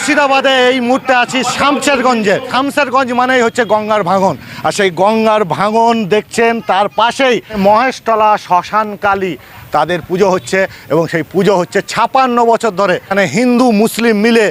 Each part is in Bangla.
মুর্শিদাবাদে এই মুহূর্তে আছি শামশেরগঞ্জে। শামশেরগঞ্জ মানেই হচ্ছে গঙ্গার ভাঙন। আর সেই গঙ্গার ভাঙন দেখছেন, তার পাশেই মহেশতলা শ্মশান কালী। তাদের পুজো হচ্ছে এবং সেই পুজো হচ্ছে ছাপান্ন বছর ধরে। মানে হিন্দু, মুসলিম মিলে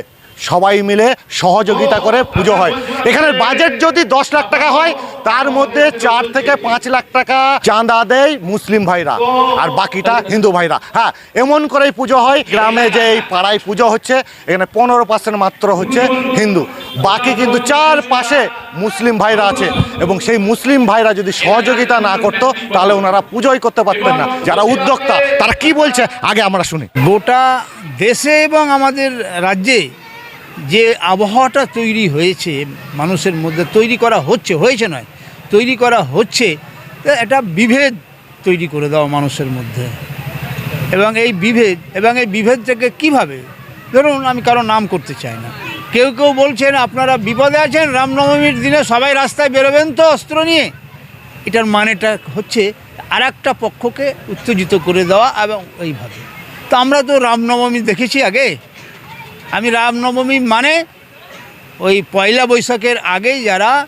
সবাই মিলে সহযোগিতা করে পুজো হয়। এখানের বাজেট যদি দশ লাখ টাকা হয়, তার মধ্যে চার থেকে পাঁচ লাখ টাকা চাঁদা দেয় মুসলিম ভাইরা আর বাকিটা হিন্দু ভাইরা। হ্যাঁ এমন করেই পুজো হয়, গ্রামে যে এই পাড়ায় পুজো হচ্ছে, এখানে পনেরো পার্সেন্ট মাত্র হচ্ছে হিন্দু। বাকি কিন্তু চার পাশে মুসলিম ভাইরা আছে এবং সেই মুসলিম ভাইরা যদি সহযোগিতা না করতো, তাহলে ওনারা পুজোই করতে পারতেন না। যারা উদ্যোক্তা, তারা কি বলছে? আগে আমরা শুনি। গোটা দেশে এবং আমাদের রাজ্যে যে আবহাওয়াটা তৈরি হয়েছে, মানুষের মধ্যে তৈরি করা হচ্ছে, হয়েছে নয়, তৈরি করা হচ্ছে এটা বিভেদ তৈরি করে দেওয়া মানুষের মধ্যে। এবং এই বিভেদ, এবং এই বিভেদ থেকে কীভাবে? ধরুন, আমি কারও নাম করতে চাই না। কেউ কেউ বলছেন, আপনারা বিপদে আছেন, রামনবমীর দিনে সবাই রাস্তায় বেরোবেন তো অস্ত্র নিয়ে। এটার মানেটা হচ্ছে আর একটা পক্ষকে উত্তেজিত করে দেওয়া এবং এইভাবে। তো আমরা তো রামনবমী দেখেছি আগে। আমি রামনবমী মানে ওই পয়লা বৈশাখের আগেই যারা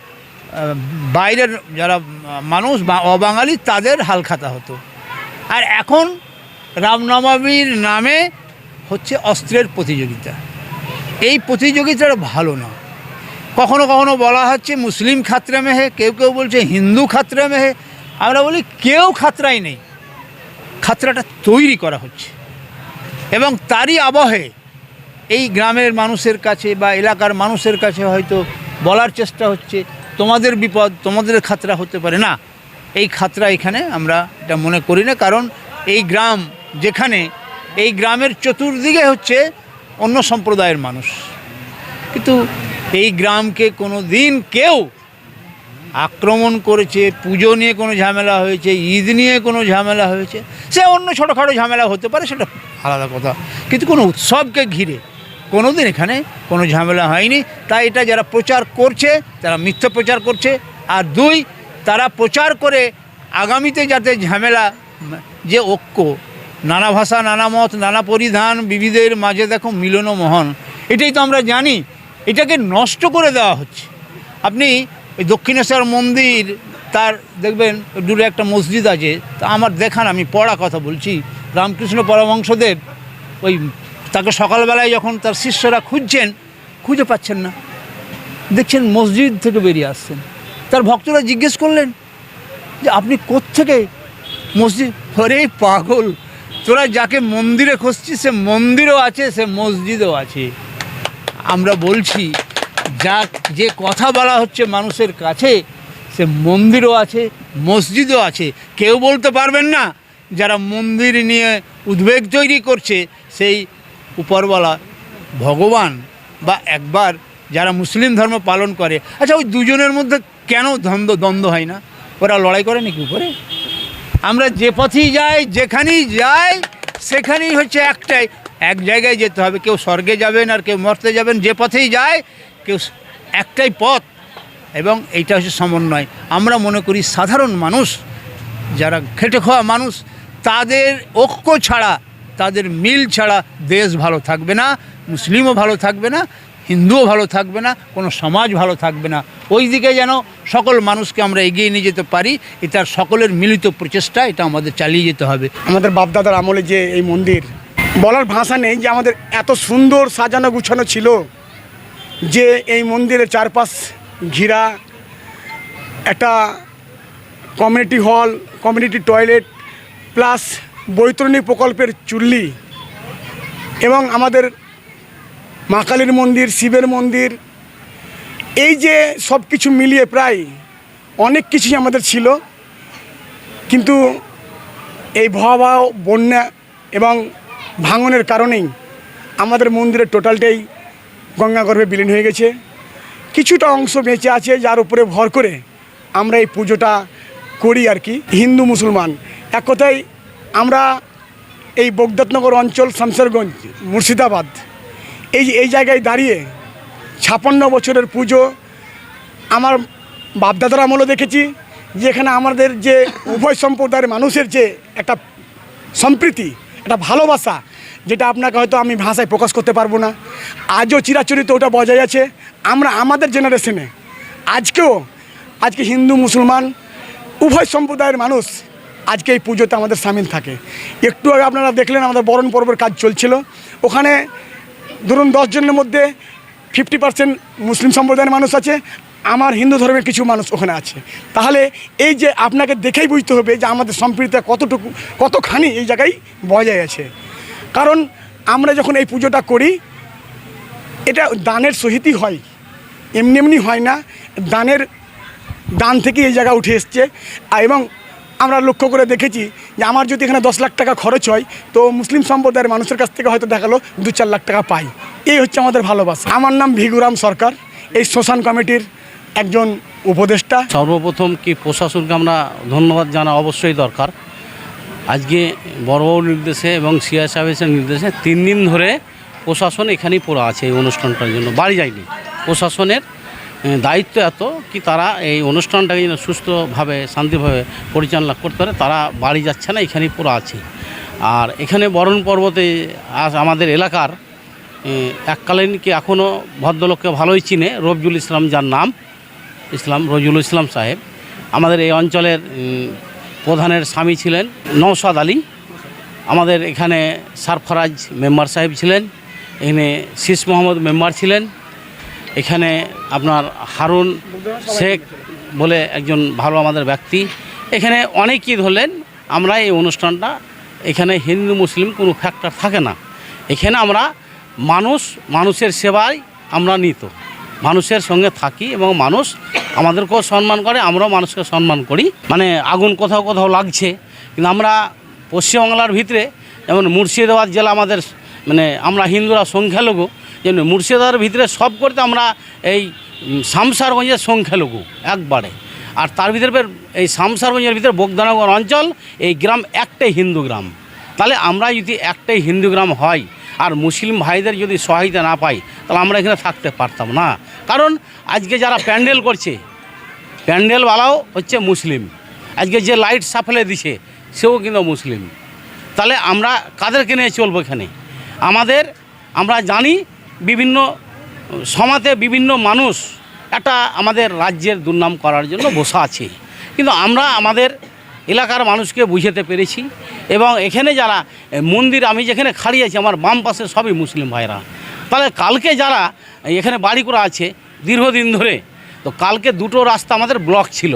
বাইরের যারা মানুষ অবাঙালি, তাদের হালখাতা হতো। আর এখন রামনবমীর নামে হচ্ছে অস্ত্রের প্রতিযোগিতা। এই প্রতিযোগিতাটা ভালো না। কখনো কখনো বলা হচ্ছে মুসলিম খাতরে মেহে, কেউ কেউ বলছে হিন্দু খাতরে মেহে। আমরা বলি কেউ খাতরাই নেই। খাতরাটা তৈরি করা হচ্ছে। এবং তারই আবহে এই গ্রামের মানুষের কাছে বা এলাকার মানুষের কাছে হয়তো বলার চেষ্টা হচ্ছে, তোমাদের বিপদ, তোমাদের খাতরা হতে পারে। না, এই খাতরা এখানে আমরা এটা মনে করি না, কারণ এই গ্রাম যেখানে, এই গ্রামের চতুর্দিকে হচ্ছে অন্য সম্প্রদায়ের মানুষ। কিন্তু এই গ্রামকে কোনো দিন কেউ আক্রমণ করেছে, পুজো নিয়ে কোনো ঝামেলা হয়েছে, ঈদ নিয়ে কোনো ঝামেলা হয়েছে, সে অন্য ছোটোখাটো ঝামেলা হতে পারে, সেটা আলাদা কথা। কিন্তু কোনো উৎসবকে ঘিরে কোনো দিন এখানে কোনো ঝামেলা হয়নি। তাই এটা যারা প্রচার করছে, তারা মিথ্যা প্রচার করছে। আর দুই, তারা প্রচার করে আগামীতে যাতে ঝামেলা, যে ঐক্য, নানা ভাষা, নানা মত, নানা পরিধান, বিবিধের মাঝে দেখো মিলন মহন, এটাই তো আমরা জানি, এটাকে নষ্ট করে দেওয়া হচ্ছে। আপনি ওই দক্ষিণেশ্বর মন্দির, তার দেখবেন, দূরে একটা মসজিদ আছে, তা আমার দেখান, আমি পড়া কথা বলছি, রামকৃষ্ণ পরমংশদেব ওই তাকে সকালবেলায় যখন তার শিষ্যরা খুঁজছেন, খুঁজে পাচ্ছেন না। দেখছেন মসজিদ থেকে বেরিয়ে আসছেন। তার ভক্তরা জিজ্ঞেস করলেন যে, আপনি কোত্থেকে মসজিদ? হরে পাগল, তোরা যাকে মন্দিরে খুঁজছিস, সে মন্দিরও আছে, সে মসজিদও আছে। আমরা বলছি, যা, যে কথা বলা হচ্ছে মানুষের কাছে, সে মন্দিরও আছে, মসজিদও আছে। কেউ বলতে পারবেন না, যারা মন্দির নিয়ে উদ্বেগ তৈরি করছে, সেই উপরওয়ালা ভগবান বা একবার যারা মুসলিম ধর্ম পালন করে। আচ্ছা ওই দুজনের মধ্যে কেন দ্বন্দ্ব দ্বন্দ্ব হয় না? ওরা লড়াই করে নাকি উপরে? আমরা যে পথেই যাই, যেখানেই যাই, সেখানেই হচ্ছে একটাই, এক জায়গায় যেতে হবে। কেউ স্বর্গে যাবেন আর কেউ মর্তে যাবেন, যে পথেই যায়, কেউ একটাই পথ। এবং এইটা হচ্ছে সমন্বয়। আমরা মনে করি সাধারণ মানুষ, যারা খেটে খাওয়া মানুষ, তাদের ঐক্য ছাড়া তাদের মিল ছাড়া দেশ ভালো থাকবে না, মুসলিমও ভালো থাকবে না, হিন্দুও ভালো থাকবে না, কোনো সমাজ ভালো থাকবে না। ওই দিকে যেন সকল মানুষকে আমরা এগিয়ে নিয়ে যেতে পারি এটার সকলের মিলিত প্রচেষ্টা, এটা আমাদের চালিয়ে যেতে হবে। আমাদের বাপদাদার আমলে যে এই মন্দির, বলার ভাষা নেই যে আমাদের এত সুন্দর সাজানো গুছানো ছিল যে এই মন্দিরের চারপাশ ঘিরা, একটা community hall community toilet plus বৈতরণী প্রকল্পের চুল্লি এবং আমাদের মা কালীর মন্দির, শিবের মন্দির, এই যে সব কিছু মিলিয়ে প্রায় অনেক কিছুই আমাদের ছিল। কিন্তু এই ভয়াবহ বন্যা এবং ভাঙনের কারণেই আমাদের মন্দিরের টোটালটাই গঙ্গাগর্ভে বিলীন হয়ে গেছে। কিছুটা অংশ বেঁচে আছে, যার উপরে ভর করে আমরা এই পুজোটা করি আর কি, হিন্দু মুসলমান। এক কথায় আমরা এই বগদত্নগর অঞ্চল শামসেরগঞ্জ, মুর্শিদাবাদ, এই এই জায়গায় দাঁড়িয়ে ছাপান্ন বছরের পুজো আমার বাপদাদার আমলও দেখেছি যে এখানে আমাদের যে উভয় সম্প্রদায়ের মানুষের যে একটা সম্প্রীতি, একটা ভালোবাসা, যেটা আপনাকে হয়তো আমি ভাষায় প্রকাশ করতে পারব না। আজও চিরাচরিত ওটা বজায় আছে। আমরা আমাদের জেনারেশনে আজকেও, আজকে হিন্দু, মুসলমান উভয় সম্প্রদায়ের মানুষ আজকে এই পুজোতে আমাদের সামিল থাকে। একটু আগে আপনারা দেখলেন আমাদের বরণ পর্বের কাজ চলছিল। ওখানে ধরুন দশজনের মধ্যে ফিফটি পার্সেন্ট মুসলিম সম্প্রদায়ের মানুষ আছে, আমার হিন্দু ধর্মের কিছু মানুষ ওখানে আছে। তাহলে এই যে আপনাকে দেখেই বুঝতে হবে যে আমাদের সম্প্রীতিটা কতটুকু, কতখানি এই জায়গায় বজায় আছে। কারণ আমরা যখন এই পুজোটা করি, এটা দানের সহিতই হয়। এমনি এমনি হয় না। দানের দান থেকে এই জায়গা উঠে এসছে। এবং আমরা লক্ষ্য করে দেখেছি যে আমার যদি এখানে দশ লাখ টাকা খরচ হয়, তো মুসলিম সম্প্রদায়ের মানুষের কাছ থেকে হয়তো দেখাল দু চার লাখ টাকা পাই। এই হচ্ছে আমাদের ভালোবাসা। আমার নাম ভিগুরাম সরকার। এই শ্মশান কমিটির একজন উপদেষ্টা। সর্বপ্রথম কি প্রশাসনকে আমরা ধন্যবাদ জানা অবশ্যই দরকার। আজকে বড়বাবুর নির্দেশে এবং সিআই সাহেবের নির্দেশে তিন দিন ধরে প্রশাসন এখানেই পড়া আছে এই অনুষ্ঠানটার জন্য। বাড়ি যায়নি। প্রশাসনের দায়িত্ব এত কি তারা এই অনুষ্ঠানটাকে যেন সুস্থভাবে, শান্তিভাবে পরিচালনা করতে পারে, তারা বাড়ি যাচ্ছে না, এখানেই পুরো আছে। আর এখানে বরণ পর্বতে আজ আমাদের এলাকার এককালীন কি এখনও ভদ্রলোককে ভালোই চিনে রফজুল ইসলাম যার নাম, ইসলাম রজুল ইসলাম সাহেব। আমাদের এই অঞ্চলের প্রধানের স্বামী ছিলেন নৌসাদ আলী। আমাদের এখানে সারফরাজ মেম্বার সাহেব ছিলেন। এখানে শীষ মোহাম্মদ মেম্বার ছিলেন। এখানে আপনার হারুন শেখ বলে একজন ভালো আমাদের ব্যক্তি। এখানে অনেকেই ধরলেন, আমরা এই অনুষ্ঠানটা, এখানে হিন্দু, মুসলিম কোনো ফ্যাক্টর থাকে না। এখানে আমরা মানুষ, মানুষের সেবায় আমরা নিত। মানুষের সঙ্গে থাকি এবং মানুষ আমাদেরকেও সম্মান করে, আমরাও মানুষকে সম্মান করি। মানে আগুন কোথাও কোথাও লাগছে, কিন্তু আমরা পশ্চিমবাংলার ভিতরে, যেমন মুর্শিদাবাদ জেলা আমাদের মানে আমরা হিন্দুরা সংখ্যালঘু যেন মুর্শিদাবাদের ভিতরে সব করতে আমরা এই শামসারগঞ্জের সংখ্যালঘু একবারে। আর তার ভিতরে এই শামসারগঞ্জের ভিতরে বগদানগর অঞ্চল, এই গ্রাম একটাই হিন্দু গ্রাম। তাহলে আমরা যদি একটাই হিন্দু গ্রাম হয়, আর মুসলিম ভাইদের যদি সহায়তা না পাই, তাহলে আমরা এখানে থাকতে পারতাম না। কারণ আজকে যারা প্যান্ডেল করছে, প্যান্ডেলওয়ালাও হচ্ছে মুসলিম। আজকে যে লাইট সাফেলে দিছে, সেও কিন্তু মুসলিম। তাহলে আমরা কাদেরকে নিয়ে চলবো এখানে? আমাদের, আমরা জানি বিভিন্ন, সমাজে বিভিন্ন মানুষ একটা আমাদের রাজ্যের দুর্নাম করার জন্য বসা আছে। কিন্তু আমরা আমাদের এলাকার মানুষকে বুঝাতে পেরেছি এবং এখানে যারা মন্দির, আমি যেখানে খাড়িয়ে আছি, আমার বাম পাশে সবই মুসলিম ভাইরা। তাহলে কালকে যারা এখানে বাড়ি করা আছে, দীর্ঘদিন ধরে, তো কালকে দুটো রাস্তা আমাদের ব্লক ছিল।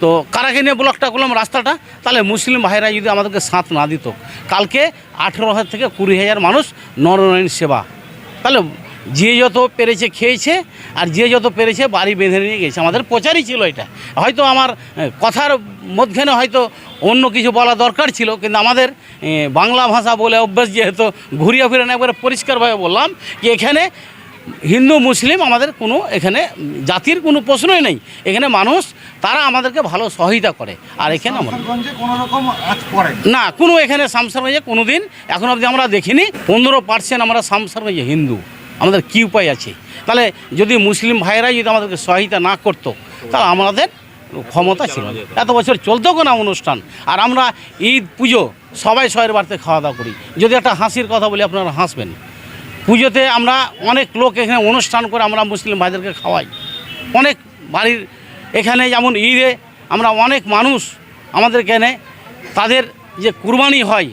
তো কারাকে নিয়ে ব্লকটা করলাম রাস্তাটা? তাহলে মুসলিম ভাইরা যদি আমাদেরকে সাঁত না দিত। কালকে আঠেরো হাজার থেকে কুড়ি হাজার মানুষ নরনারায়ণ সেবা। তাহলে যে যত পেরেছে খেয়েছে আর যে যত পেরেছে বাড়ি বেঁধে নিয়ে গেছে। আমাদের প্রচারই ছিল এটা। হয়তো আমার কথার মধ্যখানে হয়তো অন্য কিছু বলা দরকার ছিল কিন্তু আমাদের বাংলা ভাষা বলে অভ্যাস যেহেতু ঘুরিয়ে ফিরে না একবারে পরিষ্কারভাবে বললাম যে এখানে হিন্দু মুসলিম আমাদের কোনো এখানে জাতির কোনো প্রশ্নই নেই। এখানে মানুষ তারা আমাদেরকে ভালো সহায়তা করে। আর এখানে আমরা শামসারগঞ্জে না কোনো এখানে সামসারগঞ্জে কোনো দিন এখন অবধি আমরা দেখিনি। পনেরো পার্সেন্ট আমরা সামসারগঞ্জে হিন্দু। আমাদের কী উপায় আছে? তাহলে যদি মুসলিম ভাইয়েরাই যদি আমাদেরকে সহায়তা না করতো, তাহলে আমাদের ক্ষমতা ছিল এত বছর চলতেও না অনুষ্ঠান? আর আমরা ঈদ, পুজো, সবাই সয়ের বাড়িতে খাওয়া দাওয়া করি। যদি একটা হাসির কথা বলি, আপনারা হাসবেন। পুজোতে আমরা অনেক লোক এখানে অনুষ্ঠান করে আমরা মুসলিম ভাইদেরকে খাওয়াই। অনেক বাড়ির এখানে যেমন ঈদে আমরা অনেক মানুষ আমাদের এখানে তাদের যে কুরবানি হয়,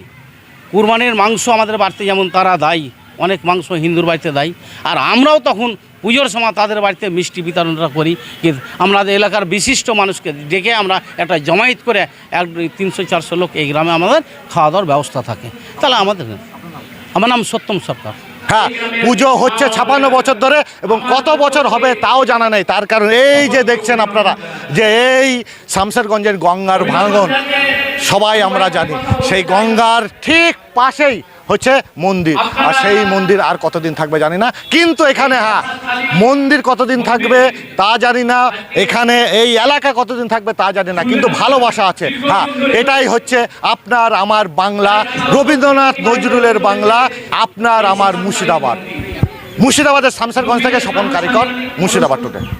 কুরবানির মাংস আমাদের বাড়িতে যেমন তারা দেয় অনেক মাংস হিন্দুর বাড়িতে দেয়। আর আমরাও তখন পুজোর সময় তাদের বাড়িতে মিষ্টি বিতরণটা করি। কিন্তু আমাদের এলাকার বিশিষ্ট মানুষকে ডেকে আমরা একটা জমায়েত করে এক তিনশো চারশো লোক এই গ্রামে আমাদের খাওয়া দাওয়ার ব্যবস্থা থাকে। তাহলে আমাদের আমার নাম সত্যম সরকার। হ্যাঁ পুজো হচ্ছে ছাপান্ন বছর ধরে এবং কত বছর হবে তাও জানা নেই। তার কারণ এই যে দেখছেন আপনারা, যে এই শামসেরগঞ্জের গঙ্গার ভাঙন সবাই আমরা জানি। সেই গঙ্গার ঠিক পাশেই হচ্ছে মন্দির। আর সেই মন্দির আর কতদিন থাকবে জানি না। কিন্তু এখানে হ্যাঁ মন্দির কতদিন থাকবে তা জানি না। এখানে এই এলাকা কতদিন থাকবে তা জানি না। কিন্তু ভালোবাসা আছে। হ্যাঁ এটাই হচ্ছে আপনার আমার বাংলা, রবীন্দ্রনাথ নজরুলের বাংলা, আপনার আমার মুর্শিদাবাদ। মুর্শিদাবাদের শামসারগঞ্জ থেকে স্বপন কারিকর, মুর্শিদাবাদ টুডে